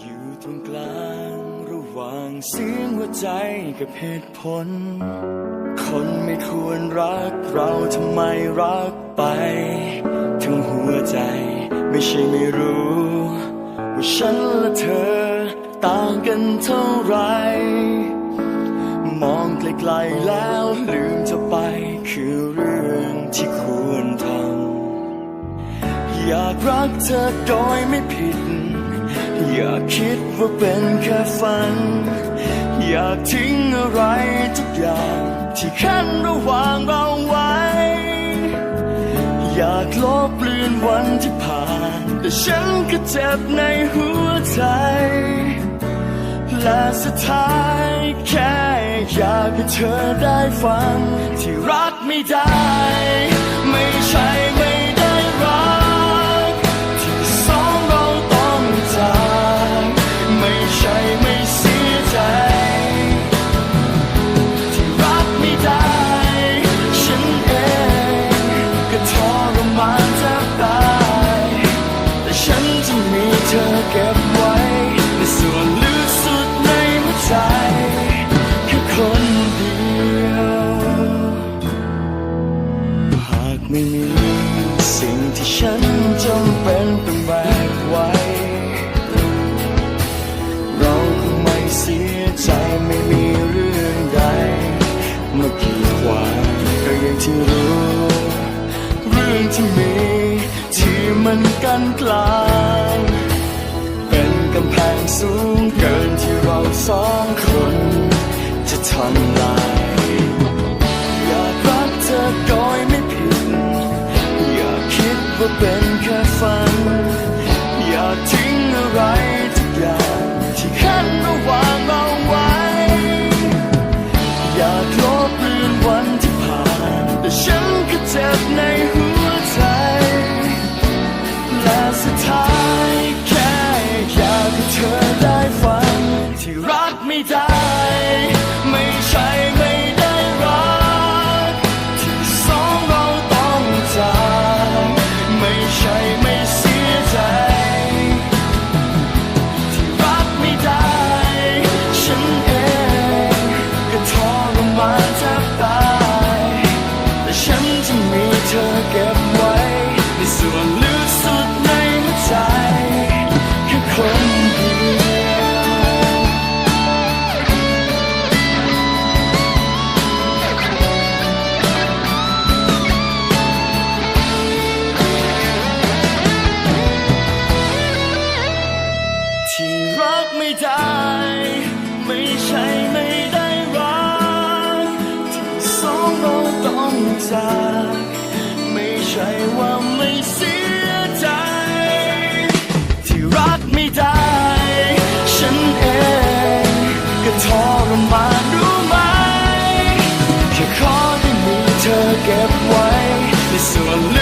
อยู่ตรงกลางระหว่างเสียงหัวใจกับเหตุผล คนไม่ควรรักเราทำไมรักไป ทั้งหัวใจไม่ใช่ไม่รู้ ว่าฉันและเธอต่างกันเท่าไหรมองไกลๆแล้วลืมจะไปคือเรื่องที่ควรทำอยากรักเธอโดยไม่ผิด อยากคิดว่าเป็นแค่ฝัน อยากทิ้งอะไรทุกอย่างที่ขั้นระหว่างเราไว้ อยากลบเลือนวันที่ผ่าน แต่ฉันก็เจ็บในหัวใจ และสุดท้ายแค่อยากให้เธอได้ฟังที่รักไม่ได้ ไม่ใช่ มานแทบตายแต่ฉันจะมีเธอเก็บไว้ ในส่วนลึกสุดในหัวใจแค่คนเดียว หากไม่มีสิ่งที่ฉัน ที่มี ที่มันกันกลาง เป็นกำแพงสูงเกินที่เราสองคน จะทำลายอยากรักเธอโดยไม่ผิด อยากคิดว่าเป็น จากไม่ใช่ว่าไม่เสียใจ ที่รักไม่ได้ ฉันเองก็ทรมานรู้ไหมแค่ขอได้มีเธอเก็บไว้ในส่วนลึก